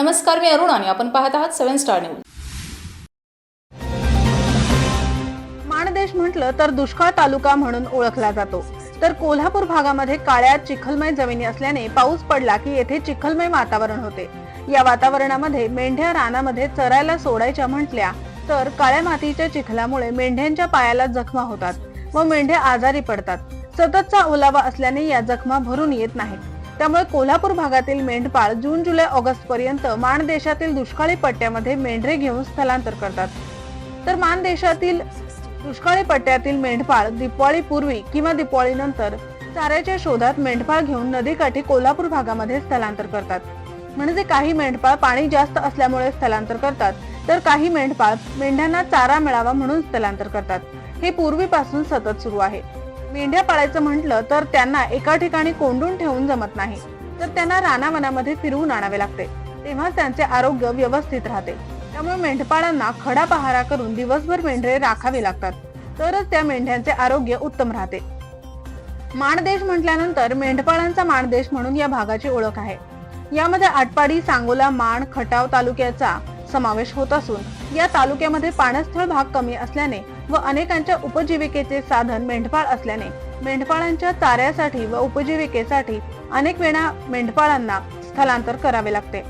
नमस्कार मी अरुण आणि आपण पाहत आहात सेव्हन स्टार न्यूज. माणदेश म्हटलं तर दुष्काळ तालुका म्हणून ओळखला जातो. तर कोल्हापूर भागामध्ये काळ्या चिखलमय जमिनी असल्याने पाऊस पडला की येथे चिखलमय वातावरण होते. या वातावरणामध्ये मेंढ्या रानामध्ये चरायला सोडायच्या म्हटल्या तर काळ्या मातीच्या चिखलामुळे मेंढ्यांच्या पायाला जखमा होतात व मेंढ्या आजारी पडतात. सततचा ओलावा असल्याने या जखमा भरून येत नाहीत. त्यामुळे कोल्हापूर भागातील मेंढपाळ जून जुलै ऑगस्ट पर्यंत मानदेशातील दुष्काळी पट्ट्यामध्ये मेंढरे घेऊन स्थलांतर करतात. तर माणदेशातील दुष्काळी पट्ट्यातील मेंढपाळ दिपाळीपूर्वी किंवा दिपाळीनंतर चाऱ्याच्या शोधात मेंढपाळ घेऊन नदीकाठी कोल्हापूर भागामध्ये स्थलांतर करतात. म्हणजे काही मेंढपाळ पाणी जास्त असल्यामुळे स्थलांतर करतात तर काही मेंढपाळ मेंढ्यांना चारा मिळावा म्हणून स्थलांतर करतात. हे पूर्वीपासून सतत सुरू आहे. मेंढ्या पाळायचं म्हटलं तर त्यांना एका ठिकाणी कोंडून ठेवून जमत नाही. तर त्यांना रानावनामध्ये फिरवून आणावे लागते. तेव्हा त्यांचे आरोग्य व्यवस्थित राहते. त्यामुळे मेंढपाळांना खडा पहारा करून दिवसभर मेंढरे राखावे लागतात. तरच त्या मेंढ्यांचे आरोग्य उत्तम राहते. माणदेश म्हटल्यानंतर मेंढपाळांचा माणदेश म्हणून या भागाची ओळख आहे. यामध्ये आटपाडी सांगोला माण खटाव तालुक्याचा समावेश होत असून या तालुक्यामध्ये पाणस्थळ भाग कमी असल्याने व अनेकांच्या उपजीविकेचे साधन मेंढपाळ असल्याने मेंढपाळांच्या चाऱ्यासाठी व उपजीविकेसाठी अनेक वेळा मेंढपाळांना स्थलांतर करावे लागते.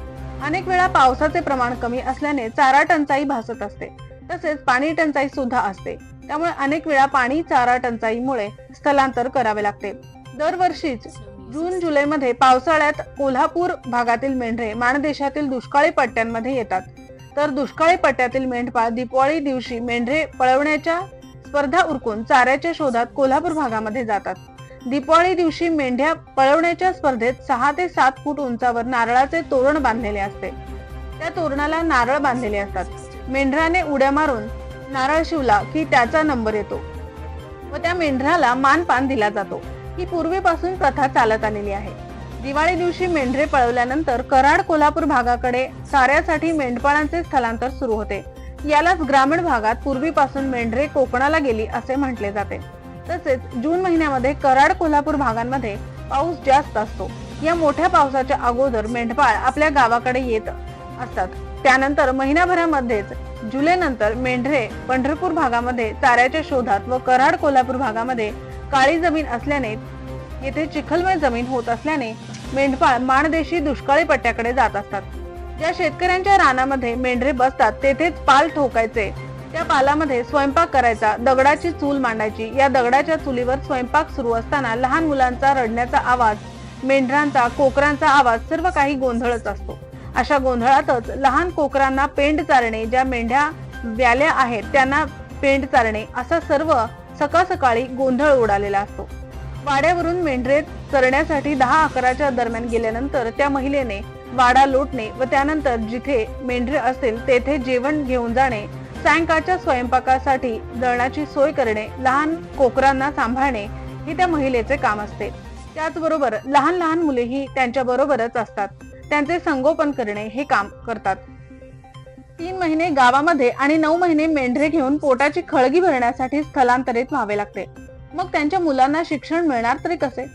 अनेक वेळा पावसाचे प्रमाण कमी असल्याने चारा टंचाई भासत असते. तसेच पाणी टंचाई सुद्धा असते. त्यामुळे अनेक वेळा पाणी चारा टंचाईमुळे स्थलांतर करावे लागते. दरवर्षीच जून जुलैमध्ये पावसाळ्यात कोल्हापूर भागातील मेंढरे माणदेशातील दुष्काळी पट्ट्यांमध्ये येतात. तर दुष्काळी पट्ट्यातील मेंढपाळ दीपावळी दिवशी मेंढरे पळवण्याच्या स्पर्धा उरकून चाऱ्याच्या शोधात कोल्हापूर भागामध्ये जातात. दिवाळी दिवशी मेंढ्या पळवण्याच्या स्पर्धेत सहा ते सात फूट उंचावर नारळाचे तोरण बांधलेले असते. त्या तोरणाला नारळ बांधलेले असतात. मेंढराने उड्या मारून नारळ शिवला की त्याचा नंबर येतो व त्या मेंढराला मानपान दिला जातो. ही पूर्वीपासून प्रथा चालत आलेली आहे. दिवाळी दिवशी मेंढरे पळवल्यानंतर कराड कोल्हापूर भागाकडे साऱ्यासाठी मेंढपाळांचे स्थलांतर सुरू होते. यालाच ग्रामीण भागात पूर्वीपासून मेंढरे कोकणाला गेली असे म्हटले जाते. तसेच जून महिन्यामध्ये कराड कोल्हापूर भागांमध्ये पाऊस जास्त असतो. या मोठ्या पावसाच्या अगोदर मेंढपाळ आपल्या गावाकडे येत असतात. त्यानंतर महिन्याभरामध्येच जुलै नंतर मेंढरे पंढरपूर भागामध्ये चाऱ्याच्या शोधात व कराड कोल्हापूर भागामध्ये काळी जमीन असल्याने येथे चिखलमय जमीन होत असल्याने मेंढपाळ माणदेशी दुष्काळी पट्ट्याकडे जात असतात. ज्या शेतकऱ्यांच्या रानामध्ये मेंढरे बसतात तेथेच पाल ठोकायचे. त्या पालामध्ये स्वयंपाक करायचा दगडाची चूल मांडायची. या दगडाच्या चुलीवर स्वयंपाक सुरू असताना लहान मुलांचा रडण्याचा आवाज मेंढरांचा कोकरांचा आवाज सर्व काही गोंधळच असतो. अशा गोंधळातच लहान कोकरांना पेंड चारणे ज्या मेंढ्या व्याल्या आहेत त्यांना पेंड चारणे असा सर्व सकाळ सकाळी गोंधळ उडालेला असतो. वाड्यावरून मेंढरे चरण्यासाठी दहा अकराच्या दरम्यान गेल्यानंतर त्या महिलेने वाडा लोटणे व त्यानंतर जिथे मेंढरे असेल तेथे जेवण घेऊन जाणे सायंकाळच्या स्वयंपाकासाठी दळणाची सोय करणे लहान कोकरांना सांभाळणे हे त्या महिलेचे काम असते. त्याचबरोबर लहान लहान मुलेही त्यांच्या बरोबरच असतात. त्यांचे संगोपन करणे हे काम करतात. तीन महिने गावामध्ये आणि नऊ महिने मेंढरे घेऊन पोटाची खळगी भरण्यासाठी स्थलांतरित व्हावे लागते. मग त्यांच्या मुलांना शिक्षण मिळणार तरी कसे?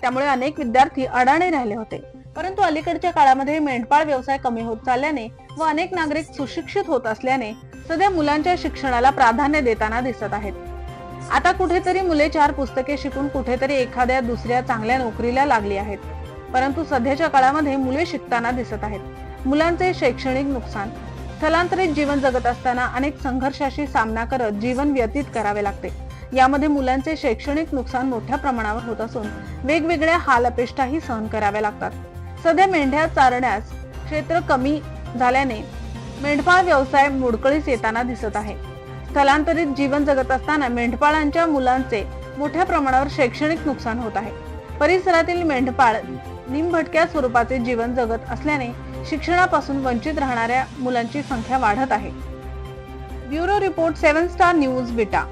त्यामुळे अनेक विद्यार्थी अडाणे राहिले होते. परंतु अलीकडच्या काळामध्ये मेंढपाळ व्यवसाय कमी होत चालल्याने व अनेक नागरिक सुशिक्षित होत असल्याने सध्या मुलांच्या शिक्षणाला प्राधान्य देताना दिसत आहेत. आता कुठेतरी मुले चार पुस्तके शिकून कुठेतरी एखाद्या दुसऱ्या चांगल्या नोकरीला लागली आहेत. परंतु सध्याच्या काळामध्ये मुले शिकताना दिसत आहेत. मुलांचे शैक्षणिक नुकसान स्थलांतरित जीवन जगत असताना अनेक संघर्षाशी सामना करत जीवन व्यतीत करावे लागते. यामध्ये मुलांचे शैक्षणिक नुकसान मोठ्या प्रमाणावर होत असून वेगवेगळ्या हाल अपेष्टाही सहन कराव्या लागतात. सध्या मेंढ्या चारण्यास क्षेत्र कमी झाल्याने मेंढपाळ व्यवसाय मोडकळीस येताना दिसत आहे. स्थलांतरित जीवन जगत असताना मेंढपाळांच्या मुलांचे मोठ्या प्रमाणावर शैक्षणिक नुकसान होत आहे. परिसरातील मेंढपाळ निमभटक्या स्वरूपाचे जीवन जगत असल्याने शिक्षणापासून वंचित राहणाऱ्या मुलांची संख्या वाढत आहे. Bureau report seven star news बिटा.